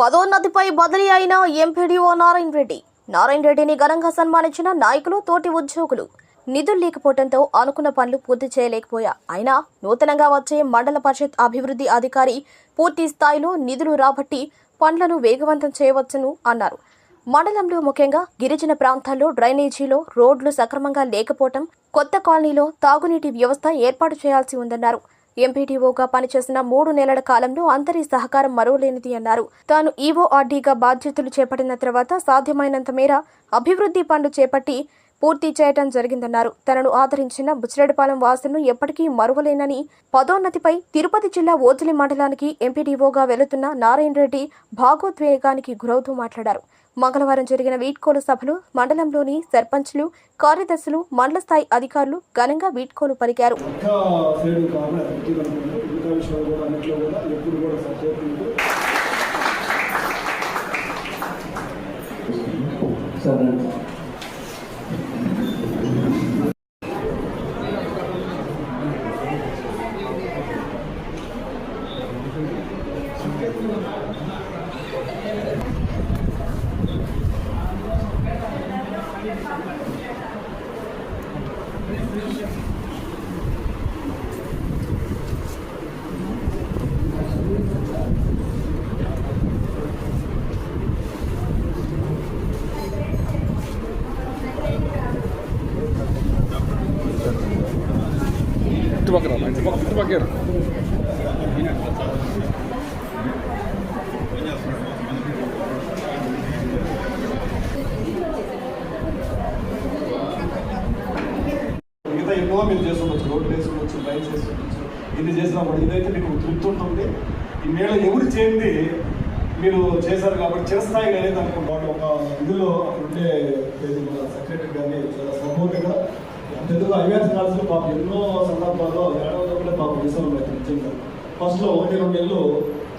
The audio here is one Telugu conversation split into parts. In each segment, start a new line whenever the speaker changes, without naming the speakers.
పదోన్నతిపై బదిలీ అయిన ఎంపీడీఓ నారాయణ రెడ్డి. నారాయణ రెడ్డిని ఘనంగా సన్మానించిన నాయకులు తోటి ఉద్యోగులు. నిధులు లేకపోవడంతో అనుకున్న పనులు పూర్తి చేయలేకపోయా. అయినా నూతనంగా వచ్చే మండల పరిషత్ అభివృద్ధి అధికారి పూర్తి స్థాయిలో నిధులు రాబట్టి పనులను వేగవంతం చేయవచ్చును అన్నారు. మండలంలో ముఖ్యంగా గిరిజన ప్రాంతాల్లో డ్రైనేజీలో రోడ్లు సక్రమంగా లేకపోవటం కొత్త కాలనీలో తాగునీటి వ్యవస్థ ఏర్పాటు చేయాల్సి ఉందన్నారు. ఎంపీటీఓగా పనిచేసిన మూడు నెలల కాలంలో అందరి సహకారం మరోలేనిది అన్నారు. తాను ఈఓఆర్డీగా బాధ్యతలు చేపట్టిన తర్వాత సాధ్యమైనంత మేర అభివృద్ధి పనులు చేపట్టి పూర్తి చేయటం జరిగిందన్నారు. తనను ఆదరించిన బుచ్చిరెడ్డిపాలెం వాసులను ఎప్పటికీ మరువలేనని పదోన్నతిపై తిరుపతి జిల్లా ఓజిలి మండలానికి ఎంపీడీఓగా వెళుతున్న నారాయణ రెడ్డి భాగోద్వేగానికి గురవుతూ మాట్లాడారు. మంగళవారం జరిగిన వీడ్కోలు సభలో మండలంలోని సర్పంచ్లు కార్యదర్శులు మండల స్థాయి అధికారులు ఘనంగా వీడ్కోలు పలికారు.
ఇంకా మిగతా మీరు చేసుకోవచ్చు రోడ్లు వేసుకోవచ్చు లైన్స్ వేసుకోవచ్చు ఇది చేసినా కూడా ఇదైతే మీకు తృప్తి ఉంటుంది. ఈ మేళ ఎవరు చేయండి మీరు చేశారు కాబట్టి చిరస్థాయి అనేది అనుకుంటాను. ఒక ఇందులో ఉండే మన సెక్రటరీ కానీ చాలా సపోర్ట్గా అంతెందుకు ఐవేస్ కాల్సిన పాపం ఎన్నో సందర్భాల్లో ఏడవకుండా పాపం విషయం అయితే నిజంగా. ఫస్ట్లో ఒకటి రెండు నెలలు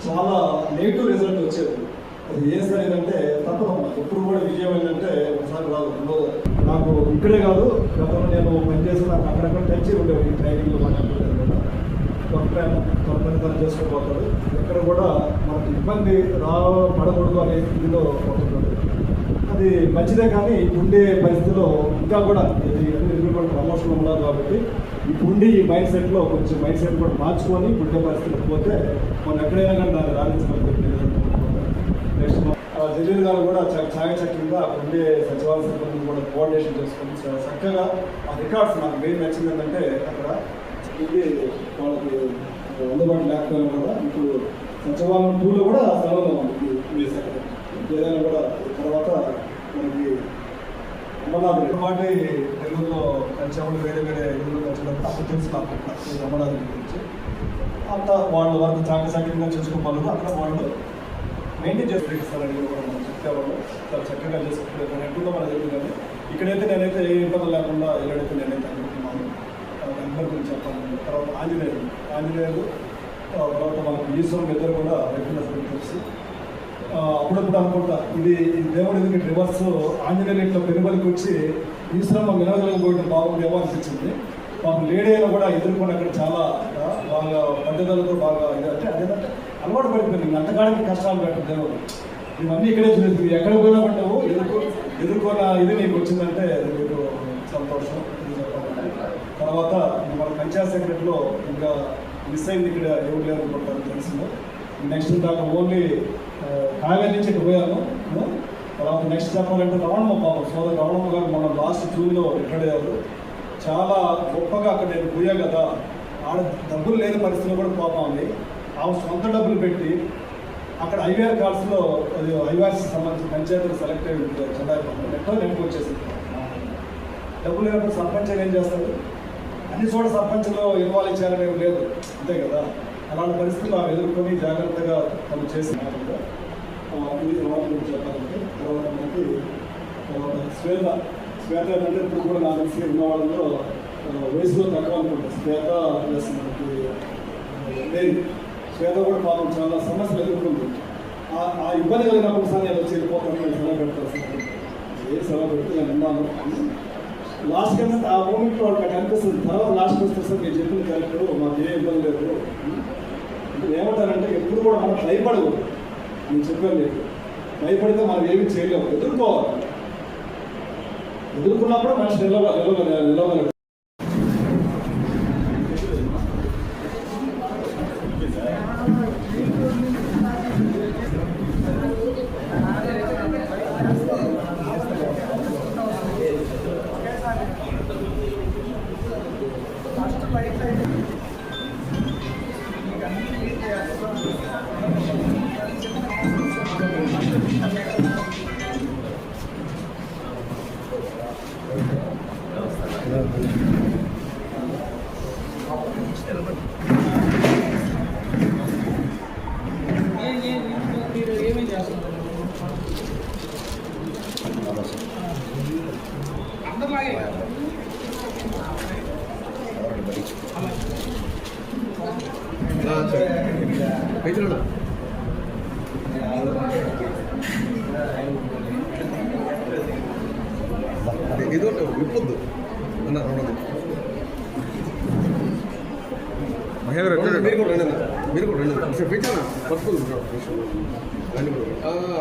చాలా నెగిటివ్ రిజల్ట్ వచ్చేది. అది ఏ సార్ ఏంటంటే తప్పదు. ఎప్పుడు కూడా విజయం ఏంటంటే ఒకసారి రాదు నాకు ఇక్కడే కాదు గతంలో నేను పనిచేసిన నాకు అక్కడక్కడ టచ్ ఉండేవి ఈ ట్రైనింగ్లో మాట్లాడుతుంటారు కదా డాక్టర్ కొంతమంది తను చేసుకోబోతాడు ఎక్కడ కూడా మనకు ఇబ్బంది రా పడకూడదు అనే స్థితిలో పోతుంటారు అది మంచిదే కానీ ఉండే పరిస్థితిలో ఇంకా కూడా ఇది అన్ని కూడా ప్రమోషన్ ఉండదు కాబట్టి ఇప్పుడు ఈ మైండ్ సెట్లో కొంచెం మైండ్ సెట్ కూడా మార్చుకొని ఉండే పరిస్థితికి పోతే మనం ఎక్కడైనా కానీ దాన్ని రాణించగలుగుతుంది నెక్స్ట్ జలీల్ గారు కూడా చ- ఉండే సచివాలయ సిబ్బంది కూడా కోఆర్డినేషన్ చేసుకుని చక్కగా ఆ రికార్డ్స్ నాకు మెయిన్ నచ్చింది ఏంటంటే అక్కడ ఇది వాళ్ళకి అందుబాటు లేకపోయినా కూడా ఇప్పుడు సచివాలయం టూలో కూడా స్థలంలో ఉంది ఏదైనా కూడా తర్వాత మనకి అమర్నాథ్ పాటి తెలుగులో కలిసేవాళ్ళు వేరే వేరే తెలుగులో కలిసేటప్పుడు అప్పుడు తెలుసు నాకు అమర్నాథ్ గురించి. అంత వాళ్ళ వరకు చాకచక్యంగా చేసుకోవాలి అక్కడ వాళ్ళు మెయింటైన్ చేసి ఇస్తారని కూడా మనం చెప్పేవాళ్ళు చాలా చక్కగా చేసుకుంటారు. ఎక్కువగా మన దగ్గర కానీ ఇక్కడైతే నేనైతే ఏ ఇబ్బంది లేకుండా ఎలాడైతే నేనైతే అనుకుంటున్నాను అందరి గురించి చెప్పాలి తర్వాత ఆంజనేయులు. ఆంజనేయులు తర్వాత మనకు ఈశ్వరం ఇద్దరు కూడా రెగ్యులర్ తెలిసి ఆ, అప్పుడప్పుడు అనుకుంటా ఇది ఈ దేవుడు ఎందుకు రివర్స్ ఆంజనేయులు ఇట్లా పెనుబలికి వచ్చి ఈశ్వరం వినగలకపోవడం బాగుండేమో అనిపించింది. పాపం లేడీ అయినా కూడా ఎదుర్కొని అక్కడ చాలా బాగా పట్టుదలతో బాగా ఇది అంటే అదేంటంటే అలవాటు పడిపోయింది. అంతకాడికి కష్టాలు పెట్టదు దేవుడు. ఇవన్నీ ఇక్కడే చూసి ఎక్కడ పోయినా ఉంటావు ఎదుర్కో ఎదుర్కొన్న ఇది నీకు వచ్చిందంటే అది మీకు సంతోషం. చెప్పాలంటే. తర్వాత మన పంచాయత్ సెక్రటరీలో ఇంకా మిస్ అయింది ఇక్కడ ఎవరు లేరు అనుకుంటారు తెలిసిందో. నెక్స్ట్ దాకా ఓన్లీ కావ్య నుంచి ఇక్కడ పోయాను. తర్వాత నెక్స్ట్ చెప్పాలంటే రవణమ్మ పాపం సోదరు రవణమ్మ గారు మన లాస్ట్ జూన్లో రిటైర్డ్ అయ్యారు. చాలా గొప్పగా అక్కడ నేను పోయా కదా. ఆడ డబ్బులు లేని పరిస్థితిలో కూడా పాపం ఉంది ఆమె సొంత డబ్బులు పెట్టి అక్కడ ఐవీఆర్ కార్డ్స్లో అది ఐవీఆర్స్ సంబంధించిన పంచాయతీలు సెలెక్ట్ అయ్యి ఉంటుంది చందాయిపోతుంది ఎక్కడో నెంపు వచ్చేసింది. డబ్బులు లేనప్పుడు సర్పంచ్ ఏం చేస్తాడు? అన్ని చోట సర్పంచ్లో ఇన్వాల్వ్ చేయాలని లేదు. అంతే కదా? అలాంటి పరిస్థితులు ఆమె ఎదుర్కొని జాగ్రత్తగా తను చేసిన ఇది గురించి చెప్పాలంటే తర్వాత మనకి తర్వాత శ్వేత శ్వేత ఏంటంటే ఇప్పుడు కూడా నా తెలిసి ఉన్న వాళ్ళలో వయసులో తక్కువ అనుకుంటారు శ్వేత ప్లస్ మనకి లేదు కూడా పాపం చాలా సమస్యలు ఎదుర్కొంటుంది. ఆ- ఆ ఇబ్బంది కలిగినప్పుడు సార్ నేను వచ్చి వెళ్ళిపోతాను నేను సెలవు పెడతాను ఏ సెలవు పెడితే నేను ఉన్నాను లాస్ట్ కన్నా ఆ మూమెంట్లో వాళ్ళకి అక్కడ అనిపిస్తుంది తర్వాత లాస్ట్కి వస్తే సార్ మీరు చెప్పిన కరెక్ట్ మాకు ఏ ఇబ్బంది లేదు. ఏమంటారంటే ఎప్పుడు కూడా మనం భయపడకూడదు నేను చెప్పాను లేదు. భయపడితే మనం ఏమీ చేయలేము. ఎదుర్కోవాలి. ఎదుర్కొన్నప్పుడు మనిషి నిలవ నిలవ నిలవగలడు
ఏదో విప్పొద్దు అన్న రెండు మహేంద్ర మీరు కూడా రండి. మీరు కూడా రండి అన్న. పెట్టాను పర్పుల్ రండి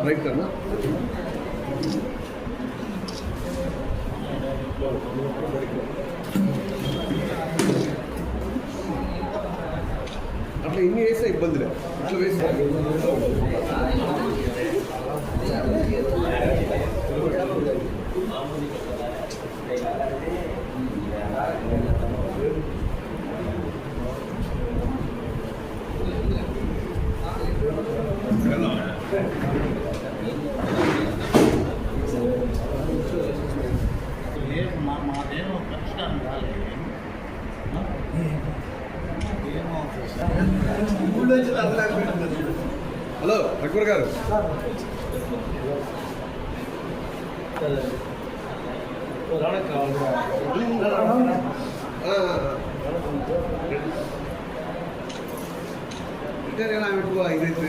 రైట్ అన్న. అట్లా ఇన్ని వేస్తే ఇబ్బంది లేదు. అట్లా వేస్తే హలో అక్బర్ గారు. ఆ, రిటైర్ ఎలా పెట్టుకో ఇదైతే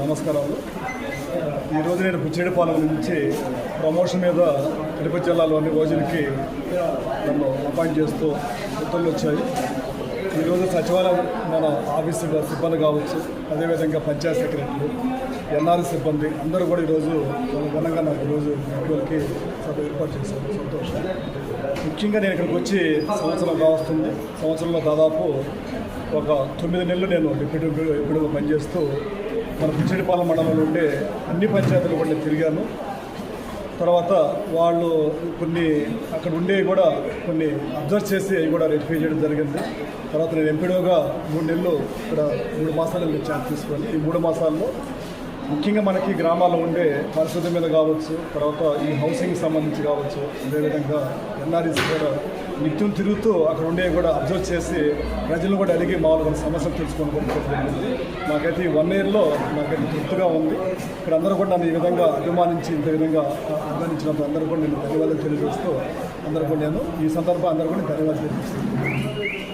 నమస్కారాలు. ఈరోజు నేను పుచ్చేడిపాలెం నుంచి ప్రమోషన్ మీద తిరుపతి జిల్లాలోని రోజులకి నన్ను అపాయింట్ చేస్తూ ఉత్తర్వులు వచ్చాయి. ఈరోజు సచివాలయం మన ఆఫీసు సిబ్బంది కావచ్చు అదేవిధంగా పంచాయత్ సెక్రటరీ ఎన్ఆర్ సిబ్బంది అందరూ కూడా ఈరోజు ఘనంగా నాకు ఈరోజు ఉద్యోగులకి సభ ఏర్పాటు చేశారు. సంతోషం. ముఖ్యంగా నేను ఇక్కడికి వచ్చి సంవత్సరం కావస్తుంది సంవత్సరంలో దాదాపు ఒక తొమ్మిది నెలలు నేను డిప్యూటీ ఎప్పుడు పనిచేస్తూ మన పిచ్చిడిపాలెం మండలంలో ఉండే అన్ని పంచాయతీలు కూడా తిరిగాను. తర్వాత వాళ్ళు కొన్ని అక్కడ ఉండేవి కూడా కొన్ని అబ్జర్వ్ చేసి అవి కూడా రెటిఫై చేయడం జరిగింది. తర్వాత నేను ఎంపీడోగా మూడు నెలలు ఇక్కడ మూడు మాసాలు నేను ఛాన్స్ తీసుకొని ఈ మూడు మాసాల్లో ముఖ్యంగా మనకి గ్రామాల్లో ఉండే పరిస్థితి మీద కావచ్చు తర్వాత ఈ హౌసింగ్ సంబంధించి కావచ్చు అదేవిధంగా ఎన్ఆర్ఈసీ కూడా నిత్యం తిరుగుతూ అక్కడ ఉండేవి కూడా అబ్జర్వ్ చేసి ప్రజలు కూడా అడిగి మామూలుగా సమస్యలు తెలుసుకోవడం జరిగింది నాకైతే ఈ వన్ ఇయర్లో నాకైతే తృప్తిగా ఉంది. ఇక్కడ అందరూ కూడా నన్ను ఈ విధంగా అభిమానించి ఇంత విధంగా అభిమానించినందుకు అందరూ కూడా నేను ధన్యవాదాలు తెలియజేస్తూ అందరూ కూడా నేను ఈ సందర్భం అందరూ కూడా ధన్యవాదాలు తెలియజేస్తున్నాను.